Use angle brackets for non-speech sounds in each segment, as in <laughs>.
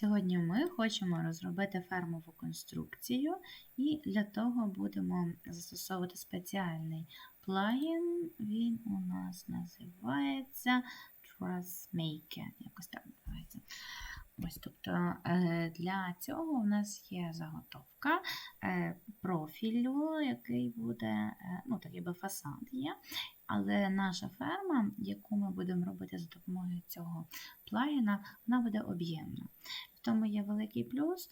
Сьогодні ми хочемо розробити фермову конструкцію, і для того будемо застосовувати спеціальний плагін. Він у нас називається Trussmaker. Якось так називається. Ось, тобто для цього у нас є заготовка е, профілю, який буде, е, ну, такий би фасад є. Але наша ферма, яку ми будемо робити за допомогою цього плагіна, вона буде об'ємна. В тому є великий плюс,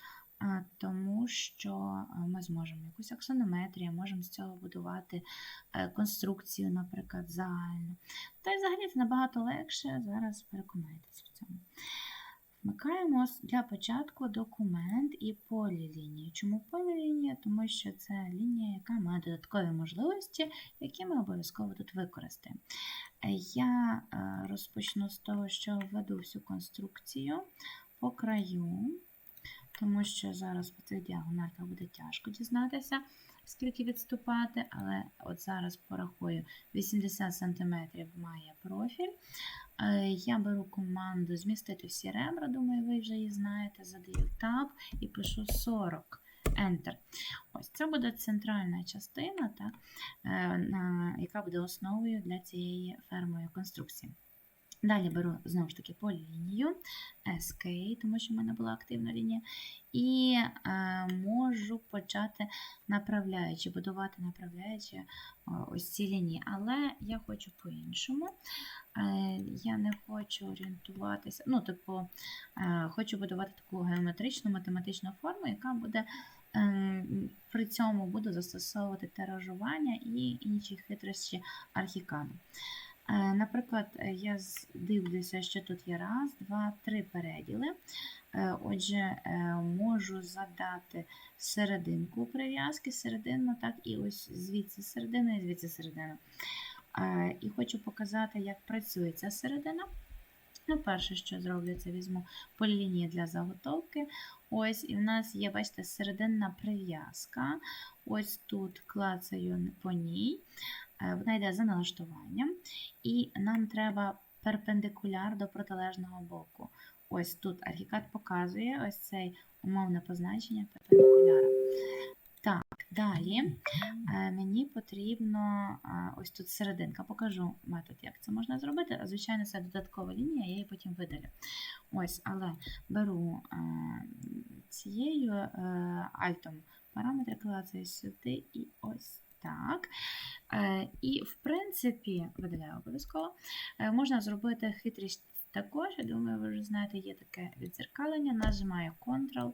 тому що ми зможемо якусь аксонометрію, можемо з цього будувати е, конструкцію, наприклад, загальну. Та й взагалі це набагато легше, зараз переконайтесь в цьому. Вмикаємо для початку документ і полілінію. Чому полілінія? Тому що це лінія, яка має додаткові можливості, які ми обов'язково тут використаємо. Е, Я е, розпочну з того, що введу всю конструкцію по краю, тому що зараз по цих діагональках буде тяжко дізнатися, скільки відступати, але от зараз порахую 80 см має профіль. Е, Я беру команду змістити всі ребра, думаю, ви вже її знаєте. Задаю Tab і пишу 40. Enter. Ось це буде центральна частина, так, е, яка буде основою для цієї фермової конструкції. Далі беру знову ж таки полілінію, SK, тому що в мене була активна лінія, і е, можу почати направляючи, будувати направляючи ось ці лінії. Але я хочу по-іншому. Е, я не хочу орієнтуватися, ну, типу, е, хочу будувати таку геометричну математичну форму, яка буде. ем, При цьому буду застосовувати тиражування і інші хитрощі архікану. Е, Наприклад, е, я дивлюся, що тут є раз, два, три переділи. Е, Отже, можу задати серединку прив'язки, середину, так, і ось звідси середина, і звідси середина. І хочу показати, як працює ця середина. Ну, перше, що зроблю, це візьму полілінії для заготовки. Ось, і в нас є, бачите, серединна прив'язка. Ось тут клацаю по ній. Е, Вона йде за налаштуванням. І нам треба перпендикуляр до протилежного боку. Ось тут архікад показує ось цей умовне позначення перпендикуляра. Так, далі е, мені потрібно е, ось тут серединка. Покажу метод, як це можна зробити. Звичайно, це додаткова лінія, я її потім видалю. Ось, але беру цією альтом параметри клацаю сюди і ось так. Е, І, в принципі, видаляю обов'язково. Е, Можна зробити хитрість також. Я думаю, ви вже знаєте, є таке відзеркалення. Нажимаю Ctrl.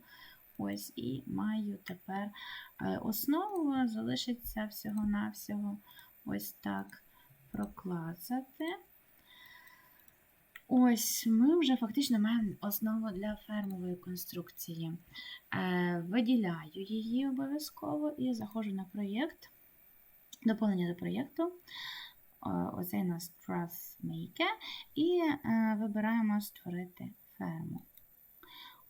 Ось і маю тепер е, основу, залишиться всього-навсього ось так проклацати. Ось ми вже фактично маємо основу для фермової конструкції. Виділяю її обов'язково і заходжу на проєкт, доповнення до проєкту. Е, Оцей у нас Trussmaker, і е, вибираємо створити ферму.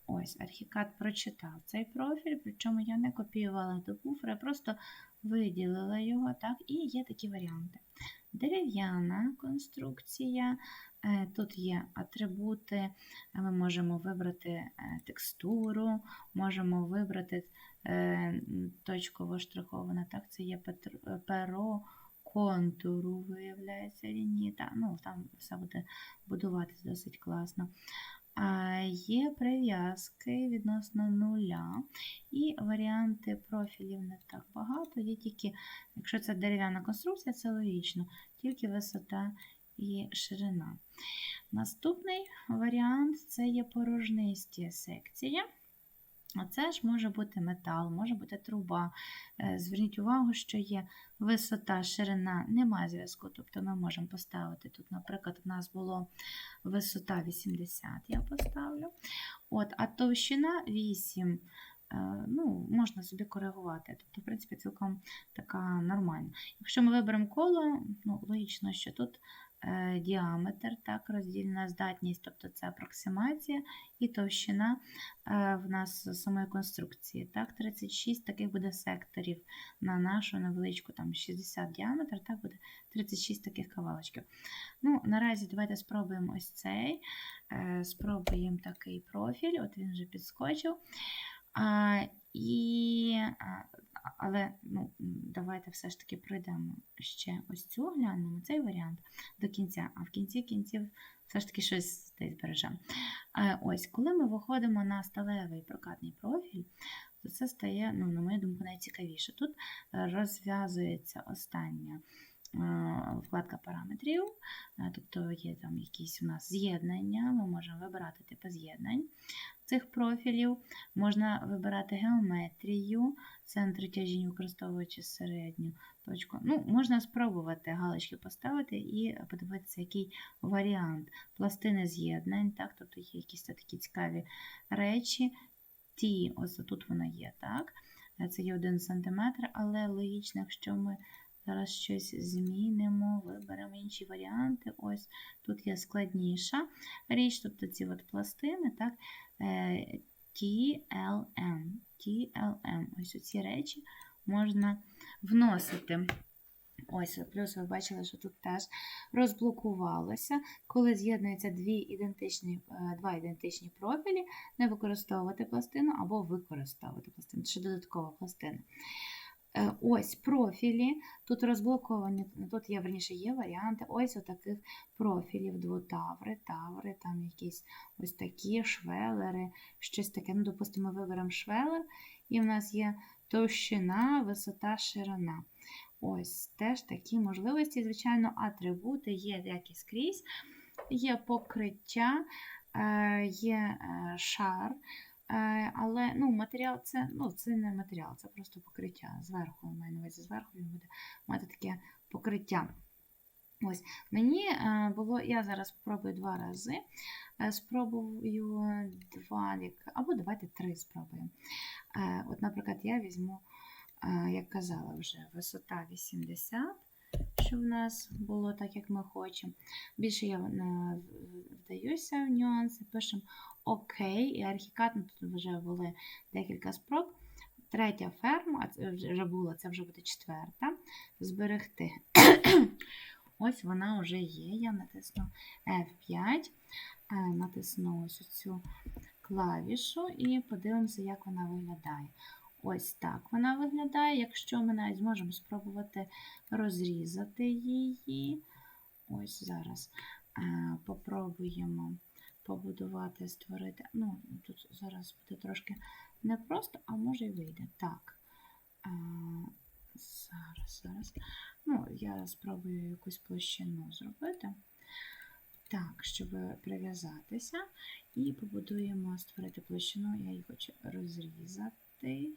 Ось, архікат прочитав цей профіль, причому я не копіювала до буфера, я просто виділила його, так, і є такі варіанти. Дерев'яна конструкція, е, тут є атрибути, ми можемо вибрати е, текстуру, можемо вибрати е, точково штриховане, так, це є перо контуру, виявляється, лінії, та, ну, там все буде будуватись досить класно. Є прив'язки відносно нуля, і варіанти профілів не так багато. Є тільки, якщо це дерев'яна конструкція, це логічно, тільки висота і ширина. Наступний варіант це є порожнисті секції. А це ж може бути метал, може бути труба. Е, Зверніть увагу, що є висота, ширина, немає зв'язку. Тобто ми можемо поставити тут, наприклад, у нас було висота 80, я поставлю. От, а товщина 8. е, Ну, можна собі коригувати. Тобто, в принципі, цілком така нормальна. Якщо ми виберемо коло, ну, логічно, що тут діаметр, так, роздільна здатність, тобто це апроксимація, і товщина е, в нас самої конструкції. Так, 36 таких буде секторів на нашу невеличку там 60 діаметр, так буде 36 таких кавалочків. Ну, наразі давайте спробуємо ось цей. Е, Спробуємо такий профіль, от він вже підскочив. І, але ну, давайте все ж таки пройдемо ще ось цю, глянемо цей варіант до кінця, а в кінці кінців все ж таки щось десь бережемо. Е, Ось, коли ми виходимо на сталевий прокатний профіль, то це стає, ну, на мою думку, найцікавіше. Тут е, розв'язується остання вкладка параметрів, е, тобто є там якісь у нас з'єднання, ми можемо вибирати типи з'єднань цих профілів, можна вибирати геометрію, центр тяжінь, використовуючи середню точку. Ну, можна спробувати галочки поставити і подивитися, який варіант пластини з'єднань, так, тобто є якісь такі цікаві речі. Ті, ось тут вона є, так? Це є 1 см, але логічно, якщо ми зараз щось змінимо, виберемо інші варіанти. Ось тут є складніша річ, тобто ці от пластини, так? е, TLM. TLM. Ось ці речі можна вносити. Ось, плюс ви бачили, що тут теж розблокувалося. Коли з'єднуються дві ідентичні, е, два ідентичні профілі, не використовувати пластину або використовувати пластину. Це додаткова пластина. Е, Ось профілі. Тут розблоковані, тут є, верніше, є варіанти ось таких профілів, двотаври, таври, там якісь ось такі швелери, щось таке. Ну, допустимо, виберемо швелер, і в нас є товщина, висота, ширина. Ось теж такі можливості. Звичайно, атрибути є як і скрізь, є покриття, е, є е, шар. Е, Але ну, матеріал це, ну, це не матеріал, це просто покриття. Зверху, маю на увазі, зверху він буде мати таке покриття. Ось, Мені е, було, я зараз спробую два рази. Е, Спробую два, або давайте три спробуємо. От, наприклад, я візьму, як казала вже, висота 80, що в нас було так, як ми хочемо. Більше я не вдаюся в нюанси, пишемо ОК, і архікат, ну, тут вже були декілька спроб. Третя ферма, а це вже була, це вже буде четверта. Зберегти. <coughs> Ось вона вже є. Я натисну F5, е, натисну ось цю клавішу і подивимося, як вона виглядає. Ось так вона виглядає. Якщо ми навіть зможемо спробувати розрізати її. Ось зараз е, попробуємо побудувати, створити. Ну, тут зараз буде трошки непросто, а може й вийде. Так. Е, зараз, зараз. Ну, я спробую якусь площину зробити. Так, щоб прив'язатися. І побудуємо створити площину. Я її хочу розрізати.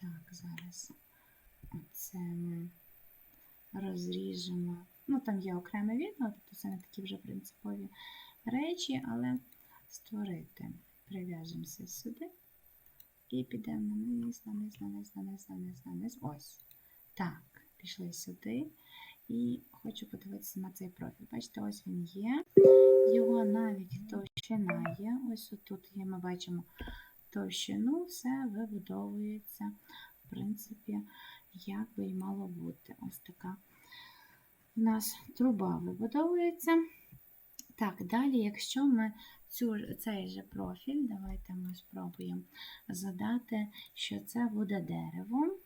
Так, зараз оце ми розріжемо. Ну, там є окреме відео, тобто це не такі вже принципові речі, але створити. Прив'яжемося сюди. І підемо на низ, на низ, на низ, на низ, на низ, на низ. Ось. Так, пішли сюди. І хочу подивитися на цей профіль. Бачите, ось він є. Його навіть товщина є. Ось тут є, ми бачимо товщину, все вибудовується, в принципі, як би і мало бути. Ось така у нас труба вибудовується. Так, далі, якщо ми цю, цей же профіль, давайте ми спробуємо задати, що це буде дерево.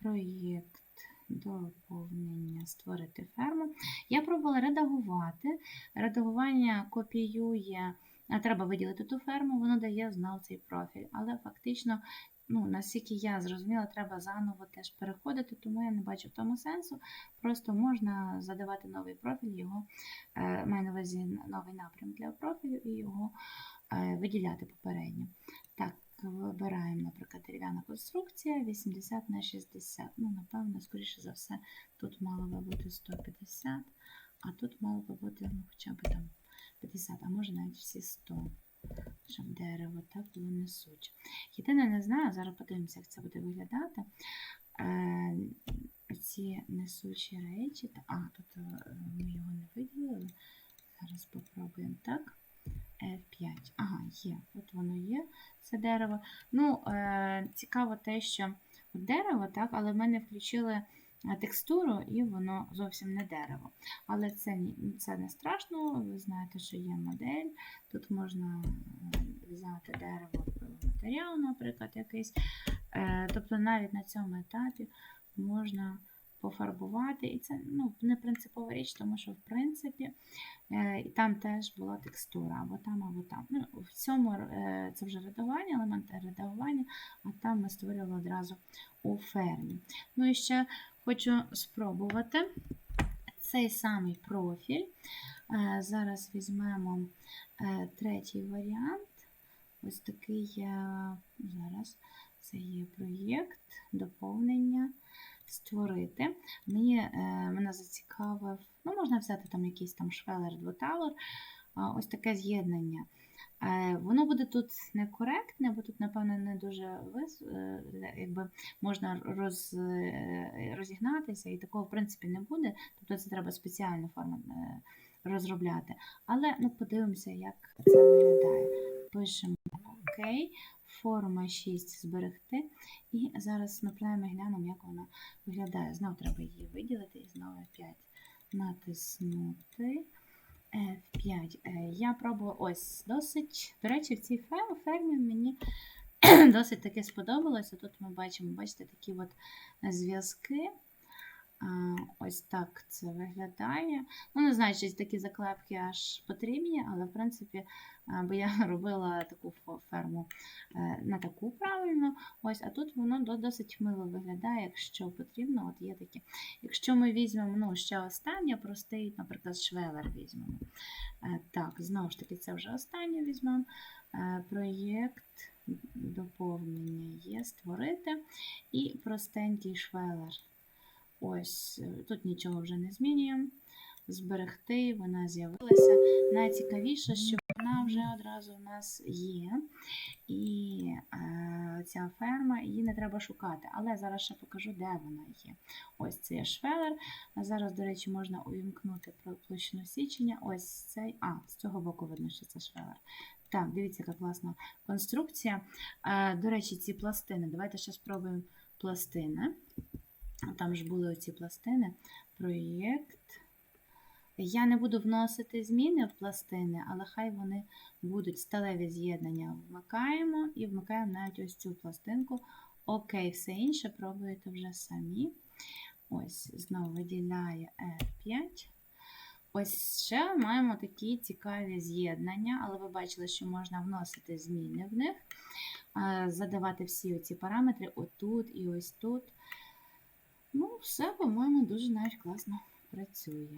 Проєкт доповнення створити ферму. Я пробувала редагувати. Редагування копіює, треба виділити ту ферму, воно дає знову цей профіль. Але фактично, ну, наскільки я зрозуміла, треба заново теж переходити, тому я не бачу в тому сенсу. Просто можна задавати новий профіль, його е, маю на увазі новий напрям для профілю і його е, виділяти попередньо. Так, вибираємо, наприклад, дерев'яна конструкція 80 на 60. Ну, напевно, скоріше за все, тут мало би бути 150, а тут мало би бути ну, хоча б там 50, а може навіть всі 100, щоб дерево так було несуче. Єдине, не знаю, зараз подивимося, як це буде виглядати. Е, ці несучі речі. А, тут е, ми його не виділили. Зараз попробуємо так. F5. Ага, є. От воно є, це дерево. Ну, е, цікаво те, що дерево, так, але ми не включили текстуру, і воно зовсім не дерево. Але це, це не страшно. Ви знаєте, що є модель. Тут можна е, взяти дерево матеріал, наприклад, якийсь. Е, Тобто навіть на цьому етапі можна пофарбувати. І це ну, не принципова річ, тому що в принципі е, і там теж була текстура, або там, або там. Ну, в цьому е, це вже редагування, елементи редагування, а там ми створювали одразу у фермі. Ну і ще хочу спробувати цей самий профіль. Е, Зараз візьмемо е, третій варіант. Ось такий зараз це є проєкт, доповнення, створити. Мені е, мене зацікавив, ну, можна взяти там якийсь там швелер двоталер, ось таке з'єднання. Е, Воно буде тут некоректне, бо тут, напевно, не дуже вис... е, якби можна роз... е, розігнатися, і такого, в принципі, не буде. Тобто це треба спеціальну форму розробляти. Але ну, подивимося, як це виглядає. Пишемо ОК, форма 6 зберегти. І зараз направимо і глянемо, як вона виглядає. Знову треба її виділити і знову F5 натиснути. F5. Е, Я пробувала ось досить. До речі, в цій фер- фермі мені <clears throat> досить таке сподобалося. Тут ми бачимо, бачите, такі от зв'язки. Ось так це виглядає. Ну, не знаю, чи такі заклепки аж потрібні, але в принципі, бо я <laughs> робила таку ферму е, на таку правильно. Ось, а тут воно досить мило виглядає, якщо потрібно, от є такі. Якщо ми візьмемо ну, ще останнє, простий, наприклад, швелер візьмемо. Е, Так, знову ж таки, це вже останнє візьмемо. Е, Проєкт доповнення є створити і простенький швелер. Ось е, тут нічого вже не змінюємо. Зберегти, вона з'явилася. Найцікавіше, що вона вже одразу в нас є. І е, ця ферма, її не треба шукати. Але зараз ще покажу, де вона є. Ось це є швелер. Зараз, до речі, можна увімкнути площину січення. Ось цей. А, з цього боку видно, що це швелер. Так, дивіться, яка класна конструкція. Е, до речі, ці пластини. Давайте ще спробуємо пластини. Там ж були оці пластини. Проєкт. Я не буду вносити зміни в пластини, але хай вони будуть сталеві з'єднання. Вмикаємо і вмикаємо навіть ось цю пластинку. Окей, все інше пробуєте вже самі. Ось, знову виділяє F5. Ось ще маємо такі цікаві з'єднання, але ви бачили, що можна вносити зміни в них, е, задавати всі ці параметри отут і ось тут. Ну, все, по-моєму, дуже навіть класно працює.